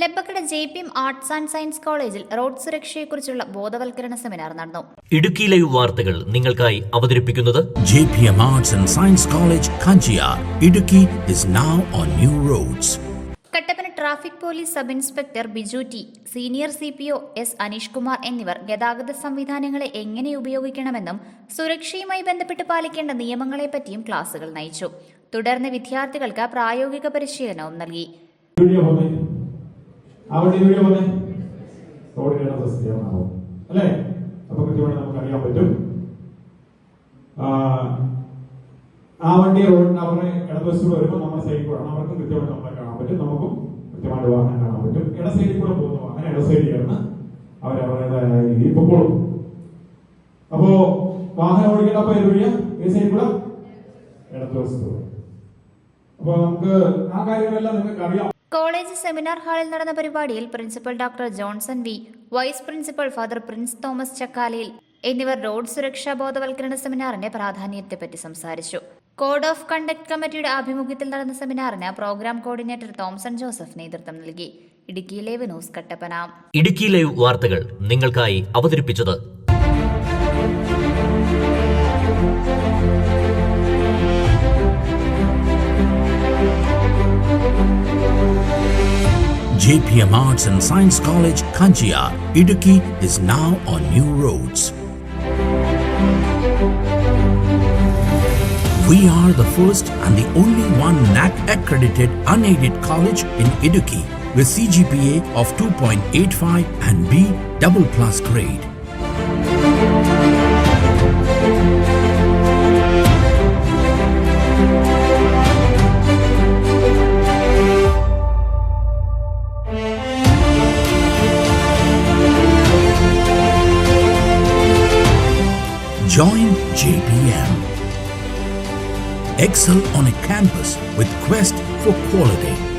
Labbakkada J P M arts and science കോളേജിൽ road സുരക്ഷയെക്കുറിച്ചുള്ള ബോധവൽക്കരണ സെമിനാർ നടന്നു. ഇടുക്കി ലൈവ് വാർത്തകൾ നിങ്ങൾക്കായി അവതരിപ്പിക്കുന്നത് J P M arts and science college Kanchiyar, Idukki is now on new roads Kattappana traffic police sub inspector Biju T senior C P O S Aneesh Kumar എന്നിവർ ഗതാഗത സംവിധാനങ്ങളെ എങ്ങനെ ഉപയോഗിക്കണമെന്നും സുരക്ഷയുമായി ബന്ധപ്പെട്ട് പാലിക്കേണ്ട നിയമങ്ങളെപ്പറ്റിയും ക്ലാസുകൾ നയിച്ചു. തുടർന്ന് വിദ്യാർത്ഥികൾക്ക് പ്രായോഗിക പരിശീലനവും നൽകി. ആ വണ്ടി വീഡിയോ റോഡിന്റെ ഇടത് സ്ഥിരമാണോ അല്ലേ? അപ്പൊ കൃത്യമായി നമുക്ക് അറിയാൻ പറ്റും. ആ, വണ്ടി റോഡിന് അവരുടെ ഇടതുവശത്തൂടെ വരുമ്പോൾ നമ്മുടെ സൈഡിൽ കൂടെ അവർക്കും കൃത്യമായി നമ്മളെ കാണാൻ പറ്റും. നമുക്കും കൃത്യമായിട്ട് വാഹനം കാണാൻ പറ്റും. ഇട സൈഡിൽ കൂടെ പോകുന്ന വാഹനം ഇട സൈഡിൽ കിടന്ന് അവരവരുടേതായ രീതിയിൽ പൊക്കോളും അപ്പോ വാഹനം ഓടിക്കേണ്ട അപ്പൊ ഏത് വഴിയാ? ഈ സൈഡിൽ കൂടെ? ഇടതുവശത്തൂടെ അപ്പൊ നമുക്ക് ആ കാര്യങ്ങളെല്ലാം നിങ്ങൾക്ക് അറിയാം കോളേജ് സെമിനാർ ഹാളിൽ നടന്ന പരിപാടിയിൽ principal doctor Johnson V vice principal father Prince Thomas Chakkalayil എന്നിവർ റോഡ് സുരക്ഷാ ബോധവൽക്കരണ സെമിനാറിന്റെ പ്രാധാന്യത്തെപ്പറ്റി സംസാരിച്ചു. കോഡ് ഓഫ് കണ്ടക്ട് കമ്മിറ്റിയുടെ ആഭിമുഖ്യത്തിൽ നടന്ന സെമിനാറിന് പ്രോഗ്രാം കോർഡിനേറ്റർ തോംസൺ ജോസഫ് നേതൃത്വം നൽകി. Idukki live news Kattappana. Idukki live വാർത്തകൾ നിങ്ങൾക്കായി അവതരിപ്പിച്ചത് JPM Arts and Science College, Kanchiyar, Idukki is now on new roads. We are the first and the only one NAC accredited unaided college in Idukki with CGPA of 2.85 and B double plus grade. Join JPM. Excel on a campus with quest for quality.